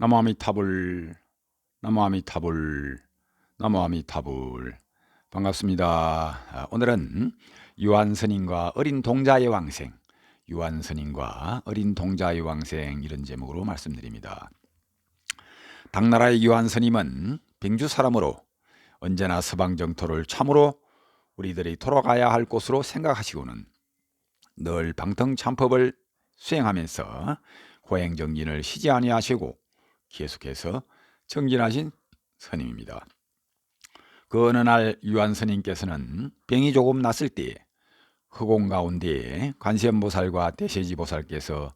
나무아미타불 나무아미타불 나무아미타불 반갑습니다. 아, 오늘은 유한 스님과 어린 동자의 왕생 유한 스님과 어린 동자의 왕생 이런 제목으로 말씀드립니다. 당나라의 유한 스님은 병주 사람으로 언제나 서방 정토를 참으로 우리들이 돌아가야 할 곳으로 생각하시고는 늘 방통참법을 수행하면서 호행정진을 쉬지 아니하시고 계속해서 정진하신 스님입니다. 그 어느 날 유한 스님께서는 병이 조금 났을 때 허공 가운데 관세음보살과 대세지보살께서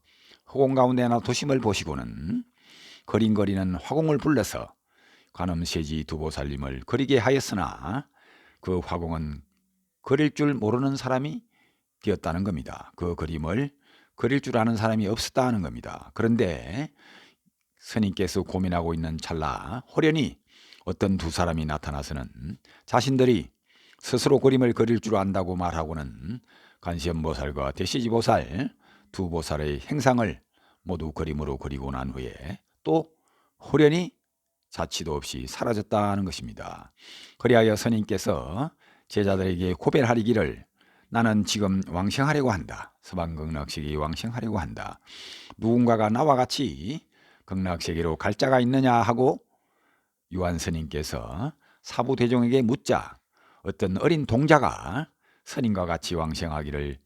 허공 가운데 나 도심을 보시고는 거린거리는 화공을 불러서 관음세지 두보살님을 거리게 하였으나 그 화공은 그릴 줄 모르는 사람이 되었다는 겁니다. 그 그림을 그릴 줄 아는 사람이 없었다는 겁니다. 그런데 스님께서 고민하고 있는 찰나 호련히 어떤 두 사람이 나타나서는 자신들이 스스로 그림을 그릴 줄 안다고 말하고는 관세음보살과 대시지보살 두 보살의 행상을 모두 그림으로 그리고 난 후에 또 호련히 자취도 없이 사라졌다는 것입니다. 그리하여 스님께서 제자들에게 고별하리기를 나는 지금 왕생하려고 한다. 서방극락식이 왕생하려고 한다. 누군가가 나와 같이 극락세계로 갈 자가 있느냐 하고 유한 스님께서 사부 대종에게 묻자 어떤 어린 동자가 스님과 같이 왕생하기를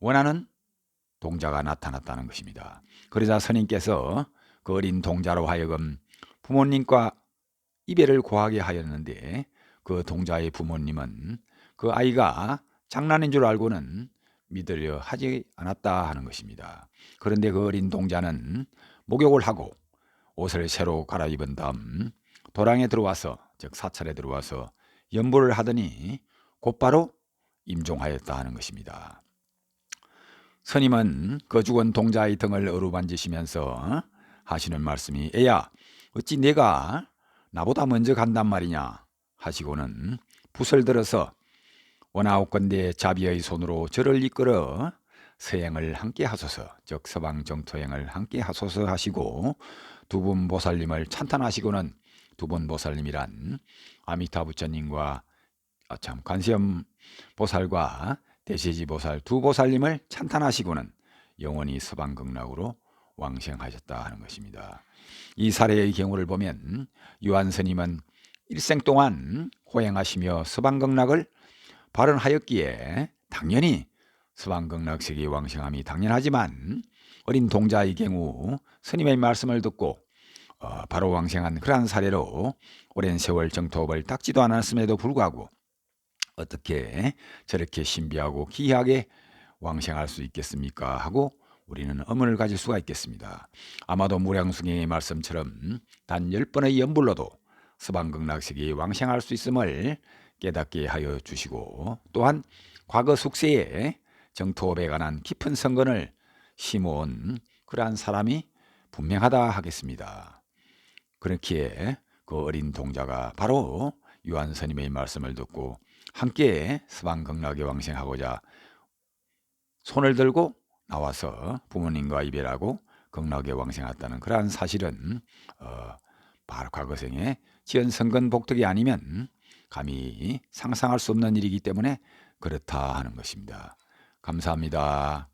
원하는 동자가 나타났다는 것입니다. 그러자 스님께서 그 어린 동자로 하여금 부모님과 이별을 고하게 하였는데 그 동자의 부모님은 그 아이가 장난인 줄 알고는 믿으려 하지 않았다 하는 것입니다. 그런데 그 어린 동자는 목욕을 하고 옷을 새로 갈아입은 다음 도랑에 들어와서 즉 사찰에 들어와서 연보를 하더니 곧바로 임종하였다 하는 것입니다. 스님은 그 죽은 동자의 등을 어루만지시면서 하시는 말씀이 애야 어찌 내가 나보다 먼저 간단 말이냐 하시고는 붓을 들어서 원아홉건대 자비의 손으로 저를 이끌어 서행을 함께 하소서 즉 서방 정토행을 함께 하소서 하시고 두 분 보살님을 찬탄하시고는 두 분 보살님이란 아미타 부처님과 아, 참 관세음 보살과 대세지 보살 두 보살님을 찬탄하시고는 영원히 서방 극락으로 왕생하셨다 하는 것입니다. 이 사례의 경우를 보면 유한 스님은 일생 동안 호행하시며 서방 극락을 발언하였기에 당연히 서방극락세계 왕생함이 당연하지만 어린 동자의 경우 스님의 말씀을 듣고 어, 바로 왕생한 그러한 사례로 오랜 세월 정토업을 닦지도 않았음에도 불구하고 어떻게 저렇게 신비하고 기이하게 왕생할 수 있겠습니까? 하고 우리는 의문을 가질 수가 있겠습니다. 아마도 무량승의 말씀처럼 단 열번의 연불로도 서방극락세계에 왕생할 수 있음을 깨닫게 하여 주시고 또한 과거 숙세에 정토업에 관한 깊은 선건을 심어온 그러한 사람이 분명하다 하겠습니다. 그렇기에 그 어린 동자가 바로 유한 스님의 말씀을 듣고 함께 서방 극락에 왕생하고자 손을 들고 나와서 부모님과 이별하고 극락에 왕생했다는 그러한 사실은 어, 바로 과거생에 지은 선건 복덕이 아니면 감히 상상할 수 없는 일이기 때문에 그렇다 하는 것입니다. 감사합니다.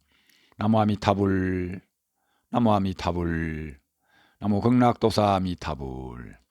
나무 아미타불 나무 아미타불 나무 극락도사 아미타불